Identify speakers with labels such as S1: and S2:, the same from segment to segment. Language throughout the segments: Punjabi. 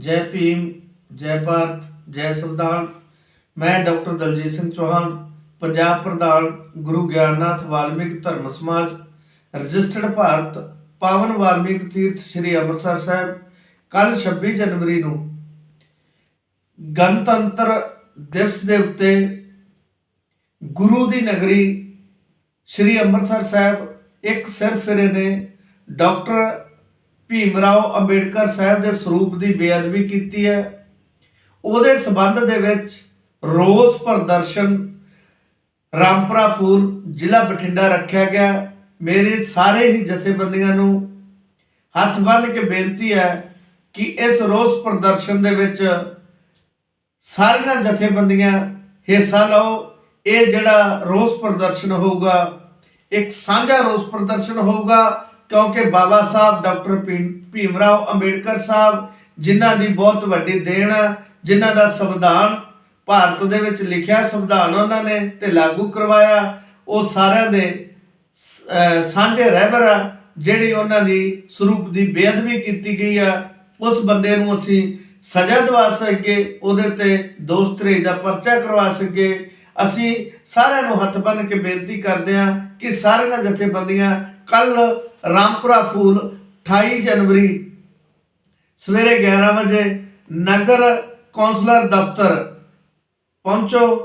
S1: ਜੈ ਭੀਮ, ਜੈ ਭਾਰਤ, ਜੈ ਸੰਵਿਧਾਨ। ਮੈਂ ਡਾਕਟਰ ਦਲਜੀਤ ਸਿੰਘ ਚੌਹਾਨ, ਪੰਜਾਬ ਪ੍ਰਧਾਨ ਗੁਰੂ ਗਿਆਨਨਾਥ ਵਾਲਮੀਕ ਧਰਮ ਸਮਾਜ, ਰਜਿਸਟਰਡ ਭਾਰਤ, ਪਾਵਨ ਵਾਲਮੀਕ ਤੀਰਥ ਸ੍ਰੀ ਅੰਮ੍ਰਿਤਸਰ ਸਾਹਿਬ ਕੱਲ 26 ਜਨਵਰੀ ਨੂੰ ਗਣਤੰਤਰ ਦਿਵਸ ਦੇ ਉੱਤੇ ਗੁਰੂ ਦੀ ਨਗਰੀ ਸ੍ਰੀ ਅੰਮ੍ਰਿਤਸਰ ਸਾਹਿਬ, ਇੱਕ ਸਿਰ ਫਿਰੇ ਨੇ ਡਾਕਟਰ ਭੀਮ ਰਾਓ ਅੰਬੇਡਕਰ ਸਾਹਿਬ ਦੇ ਸਰੂਪ ਦੀ ਬੇਅਦਬੀ ਕੀਤੀ ਹੈ। ਉਹਦੇ ਸਬੰਧ ਦੇ ਵਿੱਚ ਰੋਸ ਪ੍ਰਦਰਸ਼ਨ ਰਾਮਪੁਰਾ ਫੂਲ ਜ਼ਿਲ੍ਹਾ ਬਠਿੰਡਾ ਰੱਖਿਆ ਗਿਆ। ਮੇਰੇ ਸਾਰੇ ਹੀ ਜਥੇਬੰਦੀਆਂ ਨੂੰ ਹੱਥ ਬੰਨ੍ਹ ਕੇ ਬੇਨਤੀ ਹੈ ਕਿ ਇਸ ਰੋਸ ਪ੍ਰਦਰਸ਼ਨ ਦੇ ਵਿੱਚ ਸਾਰੀਆਂ ਜਥੇਬੰਦੀਆਂ ਹਿੱਸਾ ਲਓ। ਇਹ ਜਿਹੜਾ ਰੋਸ ਪ੍ਰਦਰਸ਼ਨ ਹੋਊਗਾ, ਇੱਕ ਸਾਂਝਾ ਰੋਸ ਪ੍ਰਦਰਸ਼ਨ ਹੋਊਗਾ ਕਿਉਂਕਿ ਬਾਬਾ ਸਾਹਿਬ, ਡਾਕਟਰ ਭੀਮ ਰਾਓ ਅੰਬੇਡਕਰ ਸਾਹਿਬ ਜਿਨ੍ਹਾਂ ਦੀ ਬਹੁਤ ਵੱਡੀ ਦੇਣ ਹੈ, ਜਿਨ੍ਹਾਂ ਦਾ ਸੰਵਿਧਾਨ ਭਾਰਤ ਦੇ ਵਿੱਚ ਲਿਖਿਆ ਸੰਵਿਧਾਨ ਉਹਨਾਂ ਨੇ ਤੇ ਲਾਗੂ ਕਰਵਾਇਆ, ਉਹ ਸਾਰਿਆਂ ਦੇ ਸਾਂਝੇ ਰਹਿਬਰ ਆ, ਜਿਹੜੀ ਉਹਨਾਂ ਦੀ ਸਰੂਪ ਦੀ ਬੇਅਦਬੀ ਕੀਤੀ ਗਈ ਆ, ਉਸ ਬੰਦੇ ਨੂੰ ਅਸੀਂ ਸਜ਼ਾ ਦਿਵਾ ਸਕੀਏ, ਉਹਦੇ ਤੇ ਦੋਸਤਰੀ ਦਾ ਪਰਚਾ ਕਰਵਾ ਸਕੀਏ। ਅਸੀਂ ਸਾਰਿਆਂ ਨੂੰ ਹੱਥ ਬੰਨ੍ਹ ਕੇ ਬੇਨਤੀ ਕਰਦੇ ਹਾਂ ਕਿ ਸਾਰੀਆਂ ਜਥੇਬੰਦੀਆਂ ਕੱਲ ਰਾਮਪੁਰਾ ਫੂਲ 28 ਜਨਵਰੀ ਸਵੇਰੇ 11 ਵਜੇ ਨਗਰ ਕੌਂਸਲਰ ਦਫ਼ਤਰ ਪਹੁੰਚੋ,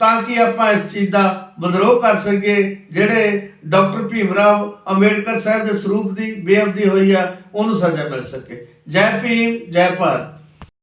S1: ਤਾਂ ਕਿ ਆਪਾਂ ਇਸ ਚੀਜ਼ ਦਾ ਵਿਦਰੋਹ ਕਰ ਸਕੀਏ, ਜਿਹੜੇ ਡਾਕਟਰ ਭੀਮ ਰਾਓ ਅੰਬੇਡਕਰ ਸਾਹਿਬ ਦੇ ਸਰੂਪ ਦੀ ਬੇਅਦਬੀ ਹੋਈ ਆ, ਉਹਨੂੰ ਸਜ਼ਾ ਮਿਲ ਸਕੇ। ਜੈ ਭੀਮ, ਜੈ ਭਾਰਤ।